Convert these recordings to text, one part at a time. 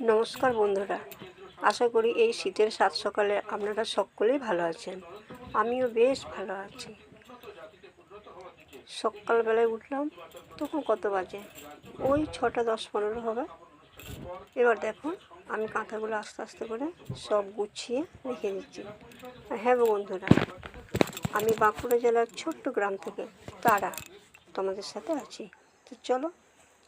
নমস্কার বন্ধুরা। আশা করি এই শীতের সাত সকালে আপনারা সকলেই ভালো আছেন। আমিও বেশ ভালো আছি। সকালবেলায় উঠলাম, তখন কত বাজে? ওই ছটা দশ পনেরো হবে। এবার দেখুন আমি কাঁথাগুলো আস্তে আস্তে করে সব গুছিয়ে রেখে দিচ্ছি। হ্যাঁ বন্ধুরা, আমি বাঁকুড়া জেলার ছোট্ট গ্রাম থেকে তারা তোমাদের সাথে আছি। তো চলো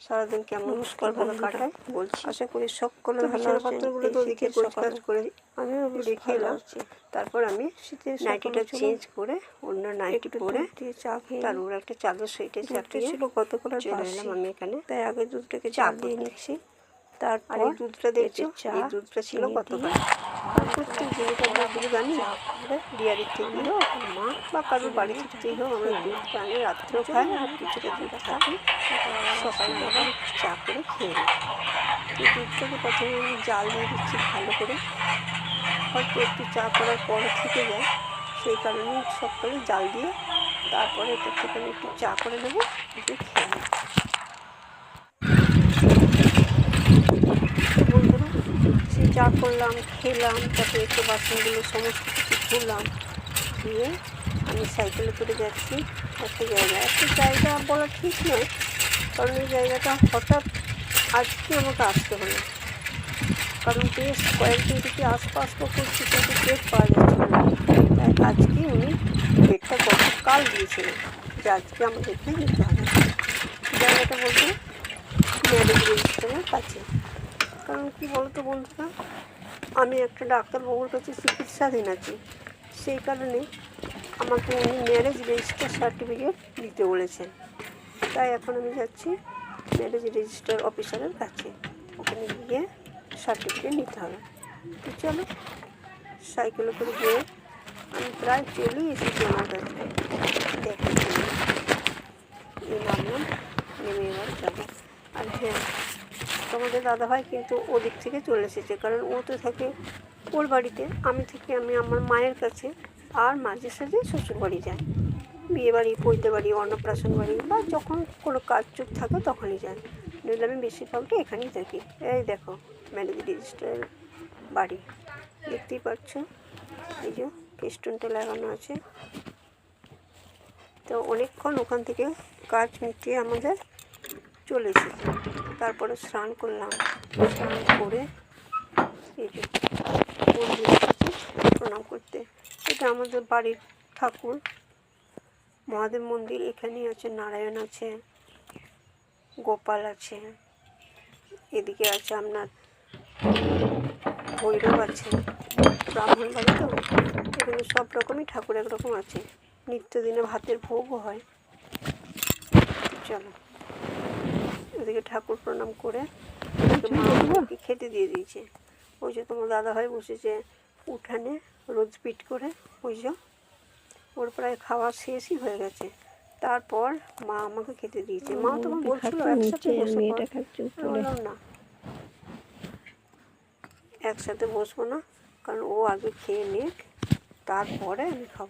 সারাদিন কেমন নমস্কার ভালো কাটায়? বলছি। আশা করি সকলে ভালো পাত্রগুলো তো দেখে পরিষ্কার করে আমি রেখে এলাম তারপর আমি শীতের নাইটিটা চেঞ্জ করে অন্য নাইটি পরে চা খেয়ে তার উপর একটা চাদর সেটে চাপিয়ে ছিল কত করে চলে এলাম আমি এখানে। তাই আগে দুধটাকে চা দিয়ে নিচ্ছি। তারপর এই দুধটা দেখছ? এই দুধটা ছিল কত দুধ আনি ডিয়ারির থেকে হোক মা বা কারোর বাড়ি থেকেই হোক আমরা দুধ আনি রাত্রেও খাই আর কিছুটা দুধ থাকে সকালবেলা চা করে খেয়ে নিই। দুধটাকে প্রথমে আমি জাল দিয়ে দিচ্ছি ভালো করে। হয়তো একটু চা করার পর থেকে যায়। সেই কারণে সকালে জাল দিয়ে তারপরে এটা থেকে আমি একটু চা করে নেব একটু খেয়ে নেব বন্ধুরা সে চা করলাম, খেলাম, তারপরে একটু বাসনগুলো সমস্ত কিছু ধুলাম, দিয়ে আমি সাইকেলে করে যাচ্ছি একটা জায়গা একটা জায়গা বলা ঠিক নয় কারণ এই জায়গাটা হঠাৎ আজকে আমাকে আসতে হলো। কারণ বেশ কয়েকদিন থেকে আসব আসব করছি, কিন্তু ডেট পাওয়া যাচ্ছে না। তাই আজকে উনি ডেটটা গতকাল দিয়েছিলেন যে আজকে আমাদেরকে নিতে হবে জায়গাটা বলতে ম্যারেজ রেজিস্ট্রারের কাছে। কারণ কী বলতো বন্ধুরা আমি একটা ডাক্তারবাবুর কাছে চিকিৎসাধীন আছি। সেই কারণে আমাকে উনি ম্যারেজ রেজিস্টার সার্টিফিকেট দিতে বলেছেন। তাই এখন আমি যাচ্ছি ম্যারেজ রেজিস্টার অফিসারের কাছে। ওখানে গিয়ে সার্টিফিকেট নিতে হবে। তো চলো সাইকেলে করে গিয়ে আমি প্রায় চলেই এসেছি আমার কাছে। দেখো, এই নামলাম নেমে এবার যাব। আর হ্যাঁ তোমাদের দাদাভাই কিন্তু ওদিক থেকে চলে এসেছে। কারণ ও তো থাকে ওর বাড়িতে, আমি থেকে, আমি আমার মায়ের কাছে, আর মাঝে সাঝে শ্বশুর বাড়ি যাই বিয়ে বাড়ি, পৈতে বাড়ি, অন্নপ্রাশন বাড়ি, বা যখন কোনো কাজ চুপ থাকে তখনই যাই নইলে আমি বেশিরভাগটা এখানেই থাকি। এই দেখো ম্যারেজ রেজিস্টারের বাড়ি। দেখতেই পাচ্ছ? এই যে, কেস্টনটা লাগানো আছে। তো অনেকক্ষণ ওখান থেকে কাজ মিটিয়ে আমাদের চলে এসেছি তারপরে স্নান করলাম। স্নান করে এই যে প্রণাম করতে। এটা আমাদের বাড়ির ঠাকুর। মহাদেব মন্দির এখানেই আছে, নারায়ণ আছে, গোপাল আছে, এদিকে আছে আপনার ভৈরব আছে, ব্রাহ্মণ বাড়ি তো? এখানে সব রকমই ঠাকুর একরকম আছে। নিত্যদিনে ভাতের ভোগও হয়। চলো। ওদিকে ঠাকুর প্রণাম করে খেতে দিয়ে দিয়েছে? ওই যে তোমার দাদা ভাই বসেছে উঠানে রোজ পিট করে ওই যে। ওর প্রায় খাওয়া শেষই হয়ে গেছে। তারপর মা আমাকে খেতে দিয়েছে। মা তখন বলছিল একসাথে বসে না একসাথে বসবো না কারণ ও আগে খেয়ে নিক তারপরে আমি খাব।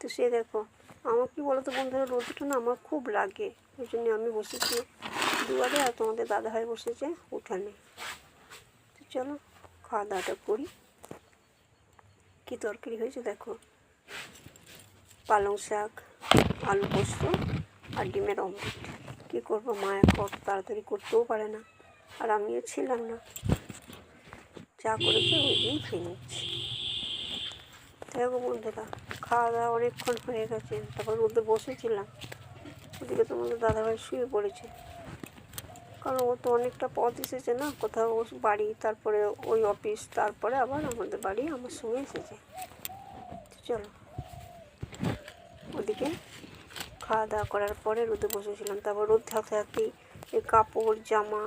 তো সে দেখো আমার কি বলতো বন্ধুরা রোদটা না আমার খুব লাগে। ওই জন্য আমি বসেছি দুয়ারে আর তোমাদের দাদাভাই বসেছে উঠানে। তো চলো, খাওয়া দাওয়াটা করি। কী তরকারি হয়েছে দেখো? পালং শাক, আলু পোস্ত আর ডিমের অমলেট। কী করব মা এখন তাড়াতাড়ি করতেও পারে না, আর আমিও ছিলাম না। যা করেছে ওই দিয়েই খেয়ে নিচ্ছি। দেখো বন্ধুরা খাওয়া দাওয়া অনেকক্ষণ হয়ে গেছে, তারপর মধ্যে বসেছিলাম। ওদিকে তোমাদের দাদাভাই শুয়ে পড়েছে। কারণ ও তো অনেকটা পথ এসেছে না, কোথাও ওর বাড়ি, তারপরে ওই অফিস, তারপরে আবার আমাদের বাড়ি, আমার সঙ্গে এসেছে। চলো। ওদিকে খাওয়া দাওয়া করার পরে রোদে বসেছিলাম, তারপর রোদ থাকতে থাকতেই এই কাপড়, জামা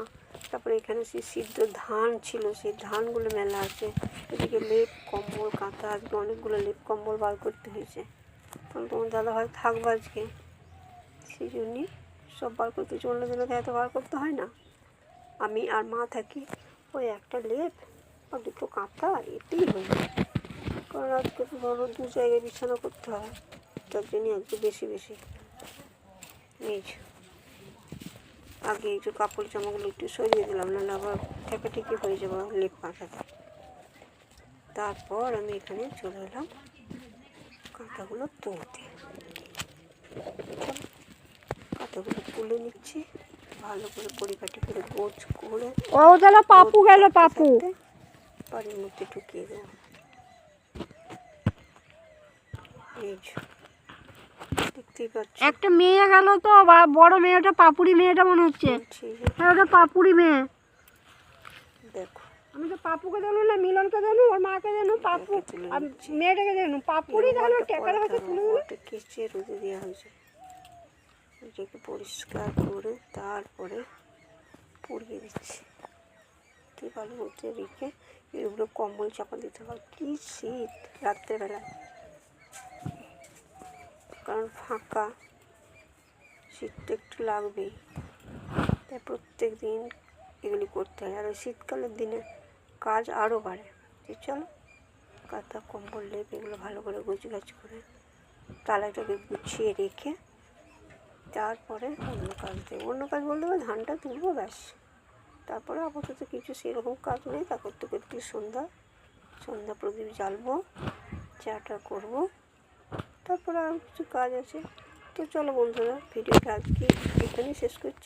তারপরে এখানে সেই সিদ্ধ ধান ছিল, সেই ধানগুলো মেলা আছে। এদিকে লেপ, কম্বল, কাঁথা, আজকে অনেকগুলো লেপ, কম্বল বার করতে হয়েছে। কারণ তোমার দাদা ভাই থাকব আজকে। সেই জন্যই সব বার করতে হচ্ছে অন্য তো এত বার করতে হয় না। আমি আর মা থাকি। ওই একটা লেপ, আর দুটো কাঁথা, এতেই হয়ে যায়। কারণ আজকে তো ধরো দু জায়গায় বিছানা করতে হয়। তার জন্যই আজকে বেশি বেশি। নিজ আগে এই যে কাপড় জামাগুলো একটু সরিয়ে দিলাম না আবার ঠেকে ঠেকে হয়ে যাবে লেপ পাখাতে তারপর আমি এখানে চলে এলাম কাঁথাগুলো তুলতে। কাঁথাগুলো তুলে নিচ্ছি ভালো করে পরিপাটি করে গোছ করে ও তাহলে পাপু গেল পাপু। বাড়ির মধ্যে ঢুকিয়ে দেবো। এই দেখতেই পাচ্ছি একটা মেয়ে গেল তো বড় মেয়েটা পাপুরি মেয়েটা মনে হচ্ছে। হ্যাঁ ওটা পাপুরি মেয়ে। দেখো। আমি তো পাপুকে জানো না মিলনকে জানো ওর মাকে জানো পাপু আর মেয়েটাকে জানো পাপুরি জানো টেকার হাতে তুলে দিল কেচে রোদে দেওয়া হয়েছে? এটাকে পরিষ্কার করে তারপরে পুড়িয়ে দিচ্ছি। তিরপালের মধ্যে রেখে এগুলো কম্বল চাপা দিতে হয় কি শীত রাত্রেবেলা ফাঁকা। শীতটা একটু লাগবেই। তাই প্রত্যেক দিন এগুলি করতে হয়। আর ওই শীতকালের দিনে কাজ আরও বাড়ে। চলো কাঁথা, কম্বল লেপ, এগুলো ভালো করে গুছ গাছ করে তালাটাকে গুছিয়ে রেখে তারপরে অন্য কাজ দেবো। অন্য কাজ বলতে ধানটা তুলবো ব্যাস। তারপরে আপাতত কিছু সেরকম কাজ নেই। তা করতে করতে সন্ধ্যা সন্ধ্যা প্রদীপ জ্বালবো, চাটা করব। তারপরে আর কিছু কাজ আছে। তো চলো বন্ধুরা ভিডিওটা আজকে এখানেই শেষ করছি।